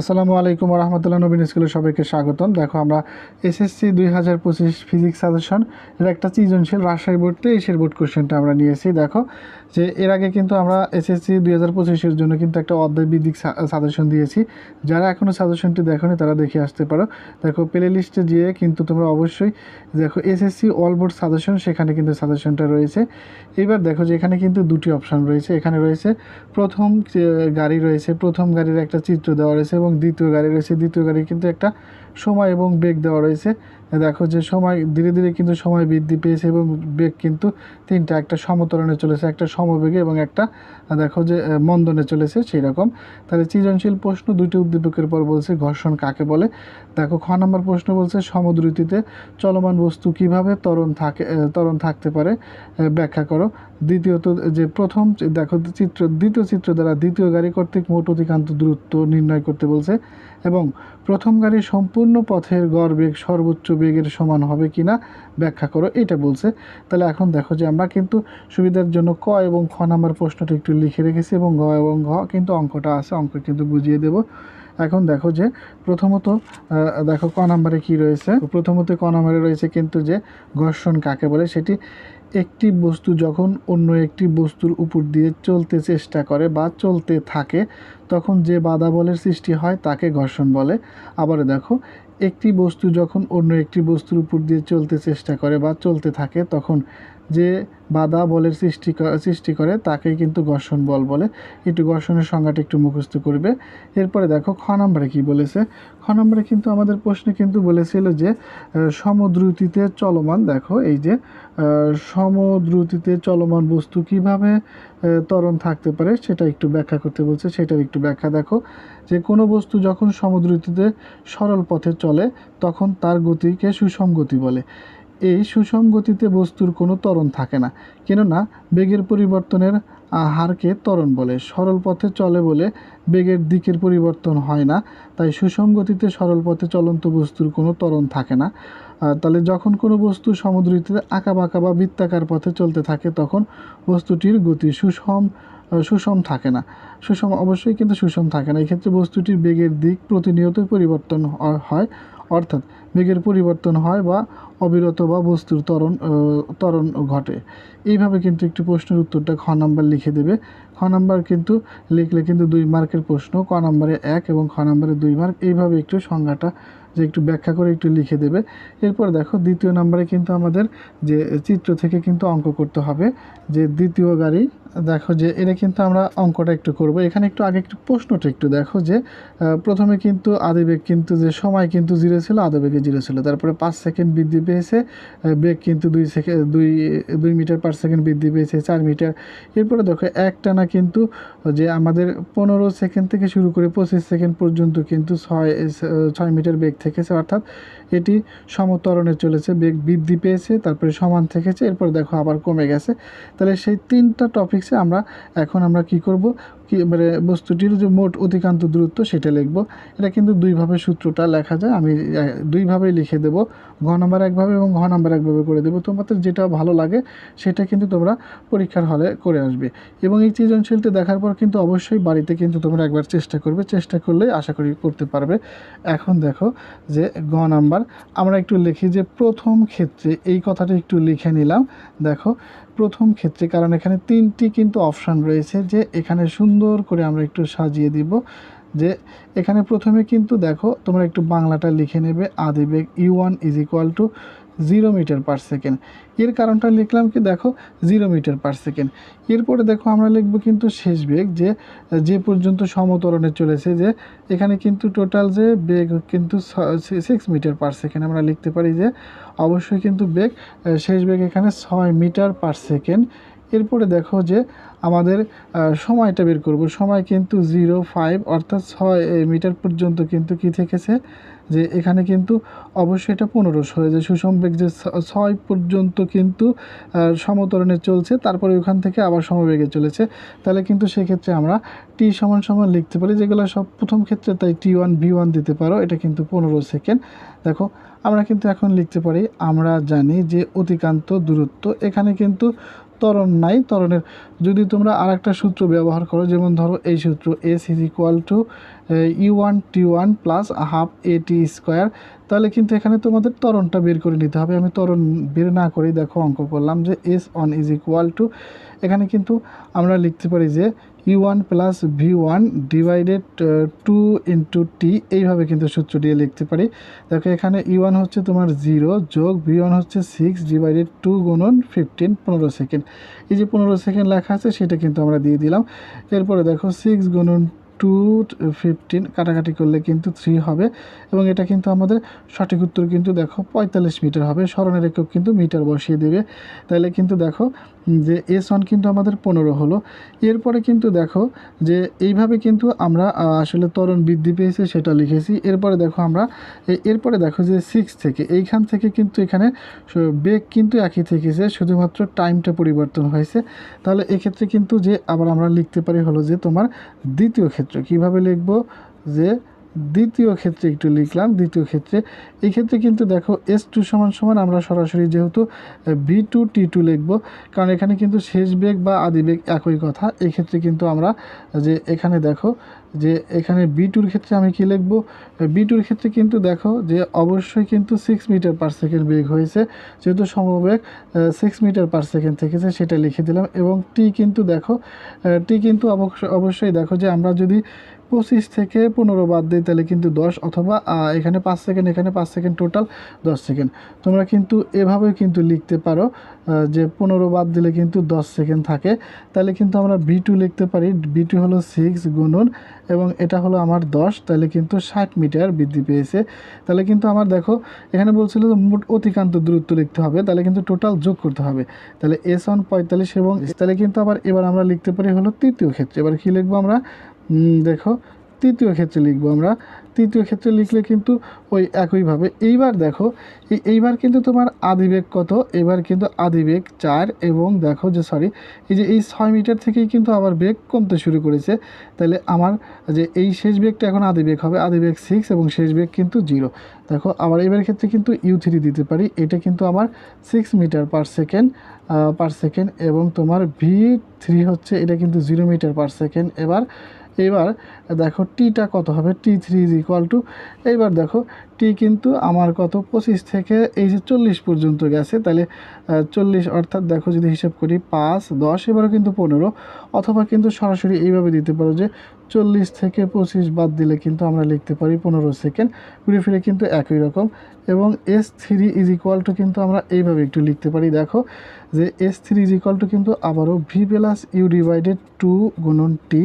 আসসালামু আলাইকুম রহমতুল্লাহ নবীন স্কুলে সবাইকে স্বাগতম। দেখো, আমরা এসএসসি দুই হাজার পঁচিশ ফিজিক্স সাজেশন এর একটা সৃজনশীল রাজশাহী বোর্ড, তেইশের বোর্ড কোশ্চেনটা আমরা নিয়েছি। দেখো, যে এর আগে কিন্তু আমরা এসএসসি দুই হাজার পঁচিশের জন্য কিন্তু একটা অধ্যায় ভিত্তিক সাজেশন দিয়েছি। যারা এখনও সাজেশনটি দেখোনি, তারা দেখে আসতে পারো। দেখো প্লে লিস্টে গিয়ে কিন্তু তোমরা অবশ্যই দেখো, এসএসসি অল বোর্ড সাজেশন, সেখানে কিন্তু সাজেশনটা রয়েছে। এবার দেখো, যে এখানে কিন্তু দুটি অপশান রয়েছে। এখানে রয়েছে প্রথম গাড়ি রয়েছে, প্রথম গাড়ির একটা চিত্র দেওয়া রয়েছে এবং দ্বিতীয় গাড়ি রয়েছে। দ্বিতীয় গাড়ি কিন্তু একটা সময় এবং বেগ দেওয়া রয়েছে। দেখো যে সময় ধীরে ধীরে কিন্তু সময় বৃদ্ধি পেয়েছে এবং বেগ কিন্তু তিনটা একটা সমতরণে চলেছে একটা সমবেগে এবং একটা দেখো যে মন্দনে চলেছে সেই রকম তাহলে সৃজনশীল প্রশ্ন দুইটি উদ্দীপকের পর বলছে ঘর্ষণ কাকে বলে? দেখো খ নম্বর প্রশ্ন বলছে সমদ্রুতিতে চলমান বস্তু কীভাবে ত্বরণ থাকে আহ, ত্বরণ থাকতে পারে? ব্যাখ্যা করো। দ্বিতীয়ত যে প্রথম দেখো চিত্র দ্বিতীয় চিত্র দ্বারা দ্বিতীয় গাড়ি কর্তৃক মোট অধিকান্ত দূরত্ব নির্ণয় করতে বলছে এবং প্রথম গাড়ির সম্পূর্ণ পথের গড় বেগ সর্বোচ্চ বেগের সমান হবে কিনা ব্যাখ্যা করো, এটা বলছে। তাহলে এখন দেখো যে আমরা কিন্তু সুবিধার জন্য ক এবং খ নাম্বার প্রশ্নটা একটু লিখে রেখেছি এবং গ এবং ঘ কিন্তু অঙ্কটা আছে, অঙ্ক কিন্তু বুঝিয়ে দেব। এখন দেখো যে প্রথমত দেখো ক নাম্বারে কি রয়েছে? প্রথমত ক নাম্বারে রয়েছে কিন্তু যে ঘর্ষণ কাকে বলে সেটি একটি বস্তু যখন অন্য একটি বস্তুর উপর দিয়ে চলতে চেষ্টা করে বা চলতে থাকে, তখন যে বাধা বলের সৃষ্টি হয় তাকে ঘর্ষণ বলে। আবার দেখো, একটি বস্তু যখন অন্য একটি বস্তুর উপর দিয়ে চলতে চেষ্টা করে বা চলতে থাকে, তখন যে বাধা বলের সৃষ্টি সৃষ্টি করে, তাকেই কিন্তু ঘর্ষণ বল বলে। একটু ঘর্ষণের সংজ্ঞাটা একটু মুখস্থ করবে। এরপরে দেখো, খ নম্বরে কি বলেছে? খ নম্বরে কিন্তু আমাদের প্রশ্নে কিন্তু বলেছিল যে সমদ্রুতিতে চলমান, দেখো, এই যে সমদ্রুতিতে চলমান বস্তু কীভাবে ত্বরণ থাকতে পারে, সেটা একটু ব্যাখ্যা করতে বলছে, সেটার একটু ব্যাখ্যা দেখো। যে কোনো বস্তু যখন সমদ্রুতিতে সরল পথে চলে, তখন তার গতিকে সুষম গতি বলে। এই সুষম গতিতে বস্তুর কোনো ত্বরণ থাকে না, কেননা বেগের পরিবর্তনের হারকে ত্বরণ বলে। সরল পথে চলে বলে বেগের দিকের পরিবর্তন হয় না, তাই সুষম গতিতে সরল পথে চলন্ত বস্তুর কোনো ত্বরণ থাকে না। তাহলে যখন কোনো বস্তু সমুদ্রিতে আঁকা বাঁকা বা বৃত্তাকার পথে চলতে থাকে, তখন বস্তুটির গতি সুষম সুষম থাকে না। সুষম অবশ্যই কিন্তু সুষম থাকে না। এক্ষেত্রে বস্তুটির বেগের দিক প্রতিনিয়তই পরিবর্তন হয়। অর্থাৎ বেগের পরিবর্তন হয় বা অবিরত বা বস্তুর ত্বরণ ত্বরণ ঘটে। এইভাবে কিন্তু একটি প্রশ্নের উত্তরটা খ নাম্বার লিখে দেবে। খ নাম্বার কিন্তু লিখলে কিন্তু দুই মার্কের প্রশ্ন, ক নাম্বারে এক এবং খ নাম্বারে দুই মার্ক। এইভাবে একটু সংজ্ঞাটা যে একটু ব্যাখ্যা করে একটু লিখে দেবে। এরপর দেখো দ্বিতীয় নাম্বারে কিন্তু আমাদের যে চিত্র থেকে কিন্তু অঙ্ক করতে হবে যে দ্বিতীয় গাড়ি দেখো যে এটা কিন্তু আমরা অঙ্কটা একটু করব। এখানে একটু আগে একটু প্রশ্নটা একটু দেখো যে প্রথমে কিন্তু আদিবেগ কিন্তু যে সময় কিন্তু জিরো ছিল, আদিবেগে জিরো ছিল। তারপরে পাঁচ সেকেন্ড বৃদ্ধি পেয়েছে বেগ কিন্তু দুই সেকেন্ড দুই দুই মিটার পার সেকেন্ড বৃদ্ধি পেয়েছে, চার মিটার। এরপরে দেখো একটানা কিন্তু যে আমাদের পনেরো সেকেন্ড থেকে শুরু করে পঁচিশ সেকেন্ড পর্যন্ত কিন্তু ছয় ছয় মিটার বেগ থেকেছে, অর্থাৎ এটি সমতরণে চলেছে, বেগ বৃদ্ধি পেয়েছে, তারপরে সমান থেকেছে, এরপর দেখো আবার কমে গেছে। তাহলে সেই তিনটা টপিক্সে আমরা এখন আমরা কি করব? কি মানে বস্তুটির যে মোট অতিক্রান্ত দূরত্ব সেটা লিখব। এটা কিন্তু দুইভাবে সূত্রটা লেখা যায়, আমি দুইভাবেই লিখে দেব। ঘ নাম্বার একভাবে এবং ঘ নাম্বার একভাবে করে দেবো। তোমাদের যেটা ভালো লাগে সেটা কিন্তু তোমরা পরীক্ষার হলে করে আসবে। এবং এই সৃজনশীলটা দেখার পর কিন্তু অবশ্যই বাড়িতে কিন্তু তোমরা একবার চেষ্টা করবে, চেষ্টা করলে আশা করি করতে পারবে। এখন দেখো যে গ নাম্বার আমরা একটু লিখি যে প্রথম ক্ষেত্রে, এই কথাটি একটু লিখে নিলাম। দেখো, প্রথম ক্ষেত্রে, কারণ এখানে তিনটি কিন্তু অপশান রয়েছে যে এখানে সুন্দর করে আমরা একটু সাজিয়ে দিব যে এখানে প্রথমে কিন্তু দেখো, তোমরা একটু বাংলাটা লিখে নেবে, আদিবেগ u one is equal to zero metre per second. এর কারণটা লিখলাম কি, দেখো, জিরো মিটার পার সেকেন্ড। এরপরে দেখো আমরা লিখব কিন্তু শেষ বেগ যে যে পর্যন্ত সমতরণে চলেছে যে, এখানে কিন্তু টোটাল যে বেগ কিন্তু সিক্স মিটার পার সেকেন্ড আমরা লিখতে পারি যে, অবশ্যই কিন্তু বেগ শেষ বেগ এখানে ছয় মিটার পার সেকেন্ড এরপরে দেখো যে আমাদের সময়টা বের করব। সময় কিন্তু জিরো ফাইভ, অর্থাৎ ছয় মিটার পর্যন্ত কিন্তু কি থেকেছে? যে এখানে কিন্তু অবশ্যই এটা পনেরোশো হয়ে যায় সুষম বেগ যে ছয় পর্যন্ত কিন্তু সমতরণে চলছে, তারপরে ওখান থেকে আবার সমবেগে চলেছে। তাহলে কিন্তু সেক্ষেত্রে আমরা টি সমান সমান লিখতে পারি, যেগুলো সব প্রথম ক্ষেত্রে তাই টি ওয়ান ভি ওয়ান দিতে পারো, এটা কিন্তু পনেরো সেকেন্ড। দেখো, আমরা কিন্তু এখন লিখতে পারি, আমরা জানি যে অতিকান্ত দূরত্ব, এখানে কিন্তু ত্বরণ নাই, ত্বরণের যদি তোমরা আর একটা সূত্র ব্যবহার করো, যেমন ধরো এই সূত্র s is equal to e one t one plus half a t square তাহলে কিন্তু এখানে তোমাদের ত্বরণটা বের করে নিতে হবে। আমি ত্বরণ বের না করেই দেখো অঙ্ক করলাম যে s on is equal to এখানে কিন্তু আমরা লিখতে পারি যে u one plus v one divided two into t এইভাবে কিন্তু সূত্র দিয়ে লিখতে পারি। দেখো এখানে ই ওয়ান হচ্ছে তোমার জিরো যোগ ভি ওয়ান হচ্ছে সিক্স ডিভাইডেড টু গুণন ফিফটিন পনেরো সেকেন্ড এই যে পনেরো সেকেন্ড লেখা আছে, সেটা কিন্তু আমরা দিয়ে দিলাম। এরপরে দেখো সিক্স গুণন টু ফিফটিন কাটাকাটি করলে কিন্তু থ্রি হবে। এবং এটা কিন্তু আমাদের সঠিক উত্তর কিন্তু দেখো পঁয়তাল্লিশ মিটার হবে। স্মরণের একক কিন্তু মিটার বসিয়ে দেবে। তাহলে কিন্তু দেখো যে এস ওয়ান কিন্তু আমাদের পনেরো হলো। এরপরে কিন্তু দেখো যে এইভাবে কিন্তু আমরা আসলে ত্বরণ বৃদ্ধি পেয়েছে সেটা লিখেছি। এরপরে দেখো আমরা এরপরে দেখো যে সিক্স থেকে, এইখান থেকে কিন্তু এখানে বেগ কিন্তু একই থেকেছে, শুধুমাত্র টাইমটা পরিবর্তন হয়েছে। তাহলে এক্ষেত্রে কিন্তু যে আবার আমরা লিখতে পারি হলো যে তোমার দ্বিতীয় ক্ষেত্র। কীভাবে লিখব? যে দ্বিতীয় ক্ষেত্রে একটু লিখলাম, দ্বিতীয় ক্ষেত্রে। এই ক্ষেত্রে কিন্তু দেখো এস টু সমান সমান আমরা সরাসরি যেহেতু বি টু টি টু লিখব, কারণ এখানে কিন্তু শেষ বেগ বা আদি বেগ একই কথা। এই ক্ষেত্রে কিন্তু আমরা যে এখানে দেখো, যে এখানে বি টুর ক্ষেত্রে আমি কি লিখব? বি টুর ক্ষেত্রে কিন্তু দেখো যে অবশ্যই কিন্তু সিক্স মিটার পার সেকেন্ড বেগ হয়েছে। যেহেতু সমবেগ সিক্স মিটার পার সেকেন্ড থেকেছে, সেটা লিখে দিলাম। এবং টি কিন্তু দেখো টি কিন্তু অবশ্য- অবশ্যই দেখো যে আমরা যদি পঁচিশ থেকে পনেরো বাদ দিই, তাহলে কিন্তু দশ অথবা এখানে পাঁচ সেকেন্ড, এখানে পাঁচ সেকেন্ড টোটাল দশ সেকেন্ড। তোমরা কিন্তু এভাবেও কিন্তু লিখতে পারো যে পনেরো বাদ দিলে কিন্তু দশ সেকেন্ড থাকে। তাহলে কিন্তু আমরা বি টু লিখতে পারি, বি টু হলো সিক্স গুণন, এবং এটা হলো আমার দশ, তাহলে কিন্তু ষাট মিটার বৃদ্ধি পেয়েছে। তাহলে কিন্তু আমার দেখো, এখানে বলছিল যে মোট অতিকান্ত দূরত্ব লিখতে হবে, তাহলে কিন্তু টোটাল যোগ করতে হবে। তাহলে এস ওয়ান পঁয়তাল্লিশ এবং, তাহলে কিন্তু আবার এবার আমরা লিখতে পারি হলো তৃতীয় ক্ষেত্রে। এবার কী লিখব আমরা? দেখো, তৃতীয় ক্ষেত্রে লিখব আমরা। তৃতীয় ক্ষেত্রে লিখলে কিন্তু ওই একইভাবে এইবার দেখো এইবার কিন্তু তোমার আদিবেগ কত? এবার কিন্তু আদিবেগ চার এবং দেখো যে সরি এই যে এই ছয় মিটার থেকেই কিন্তু আবার বেগ কমতে শুরু করেছে। তাহলে আমার যে এই শেষ বেগটা এখন আদিবেগ হবে আদিবেগ সিক্স এবং শেষ বেগ কিন্তু জিরো দেখো, আবার এবার ক্ষেত্রে কিন্তু ইউ থ্রি দিতে পারি। এটা কিন্তু আমার six metre per second per second এবং তোমার ভি থ্রি হচ্ছে, এটা কিন্তু জিরো মিটার পার সেকেন্ড এবার এবার দেখো টিটা কত হবে? T three is equal to. এইবার দেখো, টি কিন্তু আমার কত? পঁচিশ থেকে এই যে চল্লিশ পর্যন্ত গেছে, তাহলে চল্লিশ অর্থাৎ দেখো যদি হিসেব করি পাঁচ, দশ, এবারও কিন্তু পনেরো, অথবা কিন্তু সরাসরি এইভাবে দিতে পারো যে চল্লিশ থেকে পঁচিশ বাদ দিলে কিন্তু আমরা লিখতে পারি পনেরো সেকেন্ড। ঘুরে ফিরে কিন্তু একই রকম। এবং s three is equal to কিন্তু আমরা এইভাবে একটু লিখতে পারি। দেখো যে s three is equal to কিন্তু আবারও v plus u divided two গুণন টি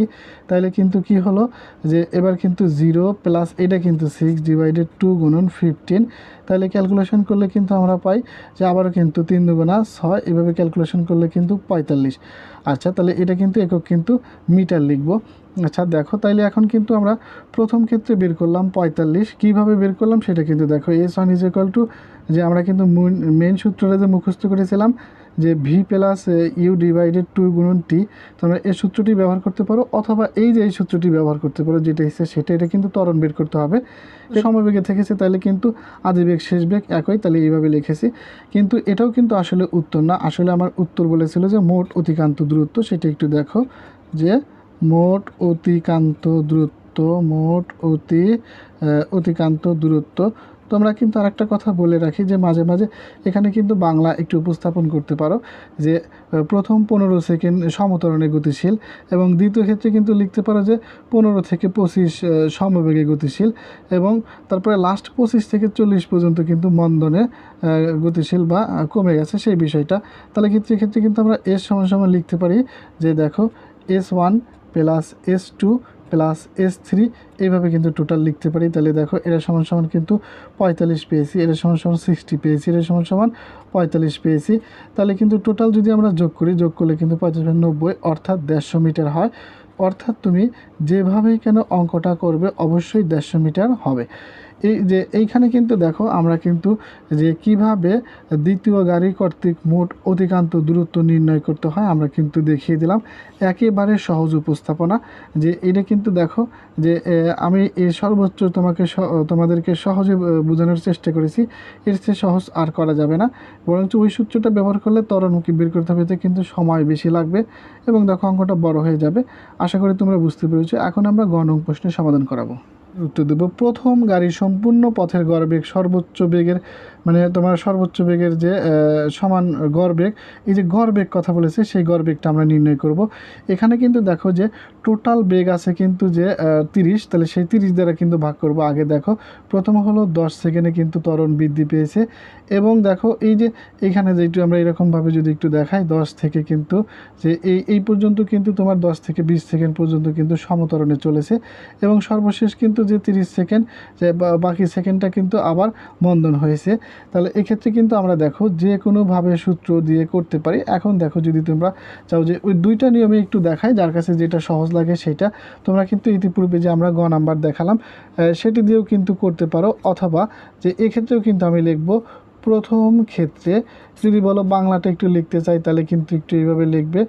তাহলে কিন্তু কি হলো যে এবার কিন্তু জিরো প্লাস এটা কিন্তু সিক্স ডিভাইডেড টু গুণন ফিফটিন তাহলে ক্যালকুলেশন করলে কিন্তু আমরা পাই যে আবারও কিন্তু তিন দুগুণা ছয়, এভাবে ক্যালকুলেশন করলে কিন্তু পঁয়তাল্লিশ। আচ্ছা তাহলে এটা কিন্তু একক কিন্তু মিটার লিখব। আচ্ছা দেখো, তাইলে এখন কিন্তু আমরা প্রথম ক্ষেত্রে বের করলাম পঁয়তাল্লিশ। কীভাবে বের করলাম সেটা কিন্তু দেখো s one is equal to যে আমরা কিন্তু মেন সূত্রটা যে মুখস্থ করেছিলাম যে v plus u divided two গুণন টি তোমরা এই সূত্রটি ব্যবহার করতে পারো অথবা এই যে এই সূত্রটি ব্যবহার করতে পারো যেটা এসছে সেটা এটা কিন্তু ত্বরণ বের করতে হবে। সমবেগে থেকেছে তাহলে কিন্তু আদি বেগ শেষ বেগ একই তাহলে এইভাবে লিখেছি। কিন্তু এটাও কিন্তু আসলে উত্তর না। আসলে আমার উত্তর বলেছিল যে মোট অতিকান্ত দূরত্ব সেটা একটু দেখো যে মোট অতিকান্ত দূরত্ব মোট অতি অতিকান্ত দূরত্ব তোমরা কিন্তু আরেকটা কথা বলে রাখি যে মাঝে মাঝে এখানে কিন্তু বাংলা একটু উপস্থাপন করতে পারো যে প্রথম পনেরো সেকেন্ড সমতরণে গতিশীল এবং দ্বিতীয় ক্ষেত্রে কিন্তু লিখতে পারো যে পনেরো থেকে পঁচিশ সমবেগে গতিশীল এবং তারপরে লাস্ট পঁচিশ থেকে চল্লিশ পর্যন্ত কিন্তু মন্দনে গতিশীল বা কমে গেছে সেই বিষয়টা। তাহলে ক্ষেত্রে ক্ষেত্রে কিন্তু আমরা এস সমান সমান লিখতে পারি যে দেখো s one plus s two plus s three এইভাবে কিন্তু টোটাল লিখতে পারি। তাহলে দেখো এরা সমান সমান কিন্তু পঁয়তাল্লিশ পেয়েছি এরা সমান সমান সিক্সটি পেয়েছি এরা সমান সমান পঁয়তাল্লিশ পেয়েছি। তাহলে কিন্তু টোটাল যদি আমরা যোগ করি, যোগ করলে কিন্তু পঁয়তাল্লিশ নব্বই, অর্থাৎ দেড়শো মিটার হয়। অর্থাৎ তুমি যেভাবেই কেন অঙ্কটা করবে, অবশ্যই দেড়শো মিটার হবে। এই যে এইখানে কিন্তু দেখো আমরা কিন্তু যে কীভাবে দ্বিতীয় গাড়ি কর্তৃক মোট অধিকান্ত দূরত্ব নির্ণয় করতে হয়, আমরা কিন্তু দেখিয়ে দিলাম। একেবারে সহজ উপস্থাপনা। যে এটা কিন্তু দেখো যে আমি এই সর্বোচ্চ তোমাকে তোমাদেরকে সহজে বোঝানোর চেষ্টা করেছি। এর চেয়ে সহজ আর করা যাবে না। বরঞ্চ ওই সূত্রটা ব্যবহার করলে ত্বরণমুখী বের করতে হবে কিন্তু সময় বেশি লাগবে এবং দেখো অঙ্কটা বড় হয়ে যাবে। আশা করি তোমরা বুঝতে পেরেছ। এখন আমরা গণ প্রশ্নের সমাধান করাবো। উত্তর দেব প্রথম গাড়ি সম্পূর্ণ পথের গড়বেগ সর্বোচ্চ বেগের মানে তোমার সর্বোচ্চ বেগের যে সমান গড়বেগ এই যে গড়বেগ কথা বলেছে, সেই গড়বেগটা আমরা নির্ণয় করব। এখানে কিন্তু দেখো যে টোটাল বেগ আছে কিন্তু যে তিরিশ, তাহলে সেই তিরিশ দ্বারা কিন্তু ভাগ করব। আগে দেখো, প্রথম হলো দশ সেকেন্ডে কিন্তু ত্বরণ বৃদ্ধি পেয়েছে। এবং দেখো, এই যে এখানে যে একটু আমরা এরকমভাবে যদি একটু দেখাই, দশ থেকে কিন্তু যে, এই এই পর্যন্ত কিন্তু তোমার দশ থেকে বিশ সেকেন্ড পর্যন্ত কিন্তু সমতরণে চলেছে। এবং সর্বশেষ কিন্তু যে তিরিশ সেকেন্ড, যে বাকি সেকেন্ডটা কিন্তু আবার মন্দন হয়েছে। তাহলে এক্ষেত্রে কিন্তু আমরা দেখো যে কোনোভাবে সূত্র দিয়ে করতে পারি। এখন দেখো যদি তোমরা চাও যে ওই দুইটা নিয়মে একটু দেখাই, যার কাছে যেটা সহজ লাগে সেটা। তোমরা কিন্তু ইতিপূর্বে যে আমরা গ নাম্বার দেখালাম সেটি দিয়েও কিন্তু করতে পারো। অথবা যে এক্ষেত্রেও কিন্তু আমি লিখব প্রথম ক্ষেত্রে। যদি বলো বাংলাটা একটু লিখতে চাই, তাহলে কিন্তু একটু এইভাবে লিখবে,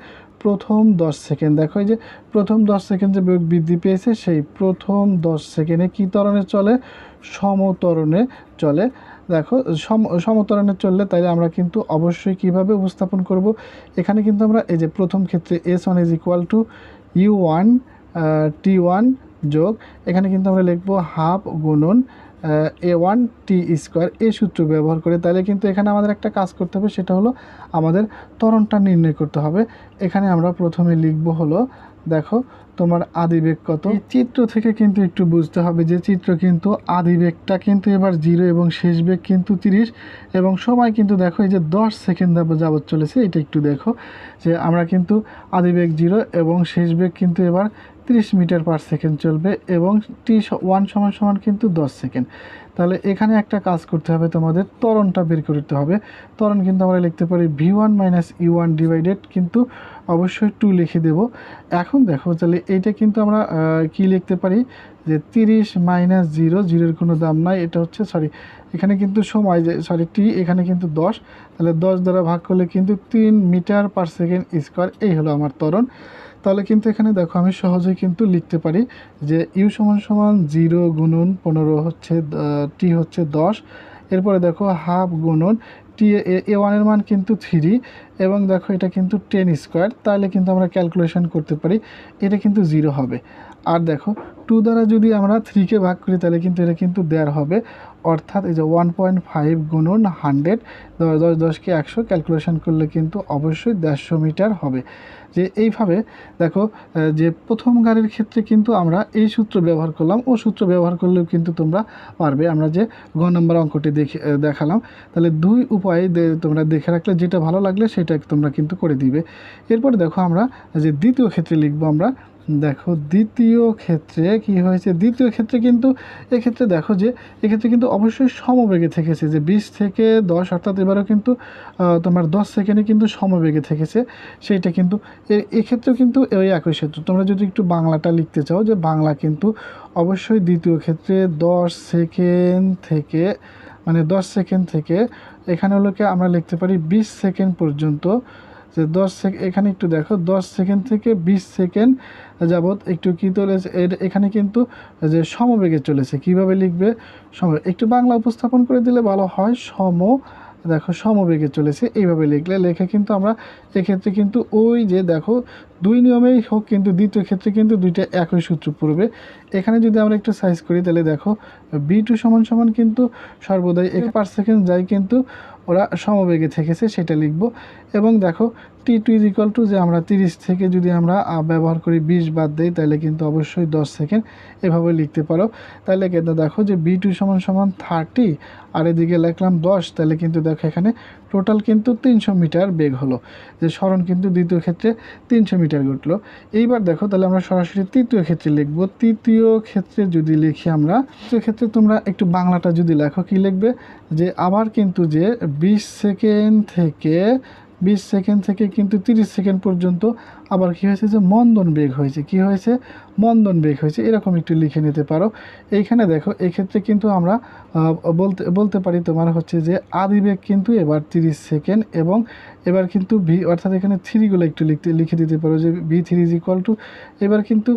প্রথম দশ সেকেন্ড। দেখো যে প্রথম দশ সেকেন্ড যে বৃদ্ধি পেয়েছে, সেই প্রথম দশ সেকেন্ডে কী তরণে চলে? সমতরণে চলে। দেখো, সম, সমতরণে চললে তাইলে আমরা কিন্তু অবশ্যই কীভাবে উপস্থাপন করব? এখানে কিন্তু আমরা এই যে প্রথম ক্ষেত্রে s one is equal to u one t one যোগ, এখানে কিন্তু আমরা লিখব হাফ গুণন এ ওয়ান টি স্কোয়ার এই সূত্র ব্যবহার করে। তাহলে কিন্তু এখানে আমাদের একটা কাজ করতে হবে, সেটা হলো আমাদের ত্বরণটা নির্ণয় করতে হবে। এখানে আমরা প্রথমে লিখব হলো দেখো, তোমার আদিবেগ কত? চিত্র থেকে কিন্তু একটু বুঝতে হবে যে চিত্র কিন্তু আদিবেগটা কিন্তু এবার জিরো এবং শেষ বেগ কিন্তু তিরিশ এবং সময় কিন্তু দেখো এই যে দশ সেকেন্ড যাবৎ চলেছে, এটা একটু দেখো যে আমরা কিন্তু আদিবেগ জিরো এবং শেষ বেগ কিন্তু এবার তিরিশ মিটার পার সেকেন্ড চলবে এবং টি ওয়ান সমান সমান কিন্তু দশ সেকেন্ড। তাহলে এখানে একটা কাজ করতে হবে, তোমাদের তরণটা বের করতে হবে। তরণ কিন্তু আমরা লিখতে পারি v one minus e one divided কিন্তু অবশ্যই টু লিখে দেব। এখন দেখো তাহলে এইটা কিন্তু আমরা কি লিখতে পারি? যে তিরিশ মাইনাস জিরো জিরোর কোনো দাম নাই, এটা হচ্ছে সরি এখানে কিন্তু সময় যে সরি টি এখানে কিন্তু দশ, তাহলে দশ দ্বারা ভাগ করলে কিন্তু তিন মিটার পার সেকেন্ড স্কোয়ার এই হলো আমার ত্বরণ। তাহলে কিন্তু এখানে দেখো আমি সহজেই কিন্তু লিখতে পারি যে ইউ সমান সমান জিরো গুণন পনেরো হচ্ছে টি হচ্ছে দশ। এরপরে দেখো হাফ গুণন টি এ ওয়ানের মান কিন্তু থ্রি এবং দেখো এটা কিন্তু টেন স্কোয়ার তাহলে কিন্তু আমরা ক্যালকুলেশন করতে পারি এটা কিন্তু জিরো হবে। আর দেখো টু দ্বারা যদি আমরা থ্রিকে ভাগ করি তাহলে কিন্তু এটা কিন্তু দেড় হবে। অর্থাৎ এই যে ওয়ান পয়েন্ট ফাইভ গুণন হান্ড্রেড দশ দশ, দশকে একশো ক্যালকুলেশন করলে কিন্তু অবশ্যই দেড়শো মিটার হবে। যে এইভাবে দেখো যে প্রথম গাড়ির ক্ষেত্রে কিন্তু আমরা এই সূত্র ব্যবহার করলাম, ও সূত্র ব্যবহার করলেও কিন্তু তোমরা পারবে। আমরা যে গ নম্বর অঙ্কটি দেখে দেখালাম, তাহলে দুই উপায়ে তোমরা দেখে রাখলে যেটা ভালো লাগলে সেটা তোমরা কিন্তু করে দিবে। এরপরে দেখো আমরা যে দ্বিতীয় ক্ষেত্রে লিখব আমরা দেখো, দ্বিতীয় ক্ষেত্রে কি হয়েছে? দ্বিতীয় ক্ষেত্রে কিন্তু, এক্ষেত্রে দেখো যে, এক্ষেত্রে কিন্তু অবশ্যই সমবেগে থেকেছে যে বিশ থেকে দশ, অর্থাৎ এবারও কিন্তু তোমার দশ সেকেন্ডে কিন্তু সমবেগে থেকেছে। সেইটা কিন্তু এক্ষেত্রেও কিন্তু ওই একই ক্ষেত্র তোমরা যদি একটু বাংলাটা লিখতে চাও যে বাংলা কিন্তু অবশ্যই দ্বিতীয় ক্ষেত্রে দশ সেকেন্ড থেকে মানে দশ সেকেন্ড থেকে, এখানে হলো কি আমরা লিখতে পারি বিশ সেকেন্ড পর্যন্ত যে দশ সেকেন্ড এখানে একটু দেখো, দশ সেকেন্ড থেকে বিশ সেকেন্ড যাবৎ একটু কী চলেছে এখানে কিন্তু যে সমবেগে চলেছে, কীভাবে লিখবে? সম, একটু বাংলা উপস্থাপন করে দিলে ভালো হয়, সম, দেখো সমবেগে চলেছে, এইভাবে লিখলে, লেখে কিন্তু আমরা এক্ষেত্রে কিন্তু ওই যে দেখো, দুই নিয়মেই হোক কিন্তু দ্বিতীয় ক্ষেত্রে কিন্তু দুইটা একই সূত্র পড়বে। এখানে যদি আমরা একটু সাইজ করি, তাহলে দেখো বি টু সমান সমান কিন্তু সর্বদাই এক পার সেকেন্ড যাই কিন্তু ওরা সমবেগে থেকেছে, সেটা লিখব। এবং দেখো t two is equal to যে আমরা তিরিশ থেকে যদি আমরা ব্যবহার করি বিশ বাদ দেই, তাহলে কিন্তু অবশ্যই দশ সেকেন্ড এভাবে লিখতে পারো। তাহলে কিন্তু দেখো যে বি টু সমান সমান থার্টি আর এদিকে লিখলাম দশ, তাহলে কিন্তু দেখো এখানে টোটাল কিন্তু তিনশো মিটার বেগ হলো। যে স্মরণ কিন্তু দ্বিতীয় ক্ষেত্রে তিনশো মিটার ঘটলো। এইবার দেখো, তাহলে আমরা সরাসরি তৃতীয় ক্ষেত্রে লিখব। তৃতীয় ক্ষেত্রে যদি লিখি আমরা, তৃতীয় ক্ষেত্রে তোমরা একটু বাংলাটা যদি লেখো, কি লিখবে? যে আবার কিন্তু যে বিশ সেকেন্ড থেকে বিশ সেকেন্ড থেকে কিন্তু তিরিশ সেকেন্ড পর্যন্ত আবার কী হয়েছে যে মন্দন বেগ হয়েছে। কি হয়েছে? মন্দন বেগ হয়েছে। এরকম একটু লিখে নিতে পারো। এইখানে দেখো, এক্ষেত্রে কিন্তু আমরা বলতে বলতে পারি তোমার হচ্ছে যে আদি বেগ কিন্তু এবার তিরিশ সেকেন্ড এবং এবার কিন্তু ভি, অর্থাৎ এখানে থ্রিগুলো একটু লিখতে, লিখে দিতে পারো যে v three is equal to, এবার কিন্তু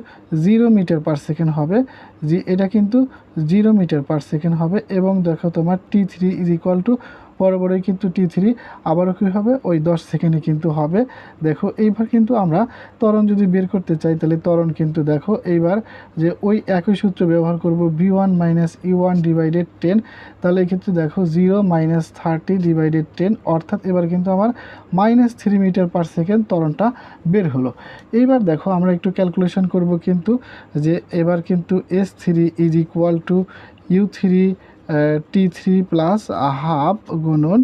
জিরো মিটার পার সেকেন্ড হবে। যে এটা কিন্তু জিরো মিটার পার সেকেন্ড হবে এবং দেখো তোমার t three is equal to বরাবরই কিন্তু টি থ্রি আবারও কী হবে? ওই দশ সেকেন্ডে কিন্তু হবে। দেখো, এইবার কিন্তু আমরা তরণ যদি বের করতে চাই, তাহলে তরণ কিন্তু দেখো, এইবার যে ওই একই সূত্র ব্যবহার করব b one minus e one divided ten তাহলে এক্ষেত্রে দেখো zero minus thirty divided ten অর্থাৎ এবার কিন্তু আমার minus three metre per second তরণটা বের হলো। এইবার দেখো, আমরা একটু ক্যালকুলেশন করব কিন্তু যে এবার কিন্তু s three is equal to u three t three plus half গুণন।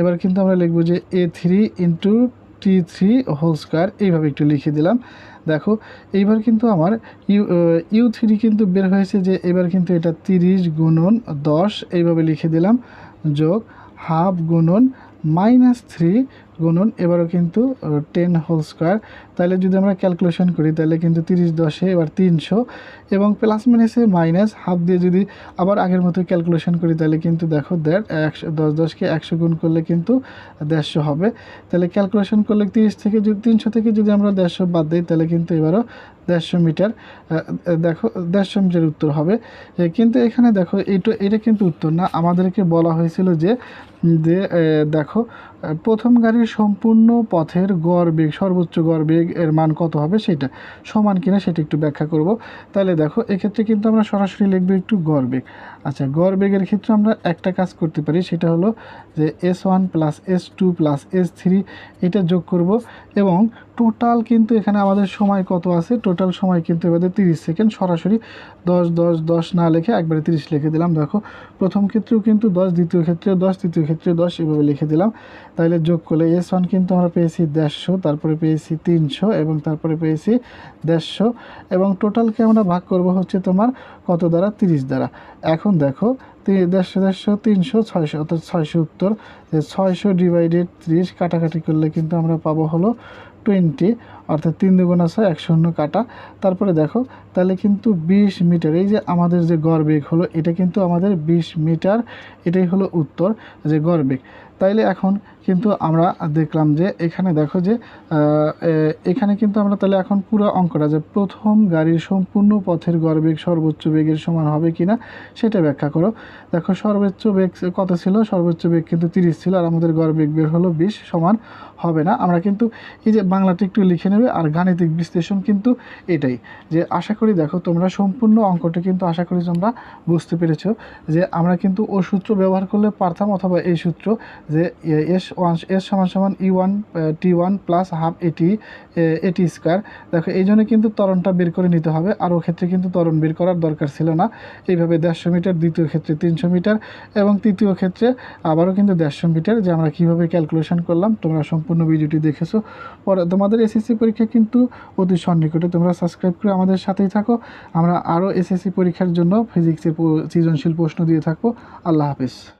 এবার কিন্তু আমরা লিখব যে a three into t three whole square এইভাবে একটু লিখে দিলাম। দেখো, এইবার কিন্তু আমার ইউ ইউ থ্রি কিন্তু বের হয়েছে যে এবার কিন্তু এটা তিরিশ গুণন দশ, এইভাবে লিখে দিলাম। যোগ হাফ গুণন মাইনাস থ্রি গুণন, এবারও কিন্তু টেন হোল স্কোয়ার তাহলে যদি আমরা ক্যালকুলেশন করি তাহলে কিন্তু তিরিশ দশে এবার তিনশো। এবং প্লাস মাইনাসে মাইনাস হাফ দিয়ে যদি আবার আগের মতো ক্যালকুলেশন করি, তাহলে কিন্তু দেখো দ্যাট একশো, দশ, দশকে একশো গুণ করলে কিন্তু দেড়শো হবে। তাহলে ক্যালকুলেশন করলে তিরিশ থেকে যদি, তিনশো থেকে যদি আমরা দেড়শো বাদ দিই, তাহলে কিন্তু এবারও দেড়শো মিটার দেখো দেড়শো মিটার উত্তর হবে। কিন্তু এখানে দেখো এইটা এটা কিন্তু উত্তর না। আমাদেরকে বলা হয়েছিল যে যে দেখো, প্রথম গাড়ির সম্পূর্ণ পথের গড় বেগ, সর্বোচ্চ গড় বেগ এর মান কত হবে সেটা, সমান কিনা সেটা একটু ব্যাখ্যা করব। তাহলে দেখো এক্ষেত্রে কিন্তু আমরা সরাসরি লিখব একটু গড় বেগ আচ্ছা গড় বেগের ক্ষেত্রে আমরা একটা কাজ করতে পারি, সেটা হলো যে s one plus s two plus s three এটা যোগ করব এবং টোটাল কিন্তু এখানে আমাদের সময় কত আছে? টোটাল সময় কিন্তু এবারে তিরিশ সেকেন্ড সরাসরি দশ দশ দশ না লিখে একবারে তিরিশ লিখে দিলাম। দেখো, প্রথম ক্ষেত্রেও কিন্তু দশ, দ্বিতীয় ক্ষেত্রেও দশ, তৃতীয় ক্ষেত্রে দশ, এভাবে লিখে দিলাম। তাহলে যোগ করলে এস ওয়ান কিন্তু আমরা পেয়েছি দেড়শো, তারপরে পেয়েছি তিনশো এবং তারপরে পেয়েছি দেড়শো এবং টোটালকে আমরা ভাগ করব হচ্ছে তোমার কত দ্বারা? তিরিশ দ্বারা। এখন দেখো দেড়শো দেড়শো, তিনশো, ছয়শো, অর্থাৎ ছয়শো উত্তর ছয়শো ডিভাইডেড ত্রিশ কাটাকাটি করলে কিন্তু আমরা পাবো হলো টোয়েন্টি অর্থাৎ তিন দুগুণা ছয়, একশো শূন্য কাটা। তারপরে দেখো, তাহলে কিন্তু বিশ মিটার, এই যে আমাদের যে গড় বেগ হলো, এটা কিন্তু আমাদের বিশ মিটার, এটাই হলো উত্তর যে গড় বেগ। তাইলে এখন কিন্তু আমরা দেখলাম যে এখানে দেখো যে এখানে কিন্তু আমরা তাহলে এখন পুরো অঙ্কটা যে প্রথম গাড়ির সম্পূর্ণ পথের গড় সর্বোচ্চ বেগের সমান হবে কিনা সেটা ব্যাখ্যা করো। দেখো সর্বোচ্চ বেগ কত ছিল? সর্বোচ্চ বেগ কিন্তু তিরিশ ছিল আর আমাদের গড় বেগ বের হলো বিশ সমান হবে না। আমরা কিন্তু এই যে বাংলাটা একটু লিখে নেবে আর গাণিতিক বিশ্লেষণ কিন্তু এটাই যে আশা করি দেখো তোমরা সম্পূর্ণ অঙ্কটা কিন্তু আশা করি তোমরা বুঝতে পেরেছ যে আমরা কিন্তু ও সূত্র ব্যবহার করলে পারতাম অথবা এই সূত্র যে এস ওয়ান, এস সমান সমান e one t one plus half a t a t square. দেখো, এই জন্য কিন্তু তরণটা বের করে নিতে হবে। আর ও ক্ষেত্রে কিন্তু তরণ বের করার দরকার ছিল না। এইভাবে দেড়শো মিটার, দ্বিতীয় ক্ষেত্রে তিনশো মিটার এবং তৃতীয় ক্ষেত্রে আবারও কিন্তু দেড়শো মিটার, যে আমরা কীভাবে ক্যালকুলেশন করলাম, তোমরা সম্পূর্ণ ভিডিওটি দেখেছ। পরে তোমাদের এসএসসি পরীক্ষা কিন্তু অতি সন্নিকটে তোমরা সাবস্ক্রাইব করে আমাদের সাথেই থাকো। আমরা আরও এসএসসি পরীক্ষার জন্য ফিজিক্সের সৃজনশীল প্রশ্ন দিয়ে থাকব। আল্লাহ হাফিজ।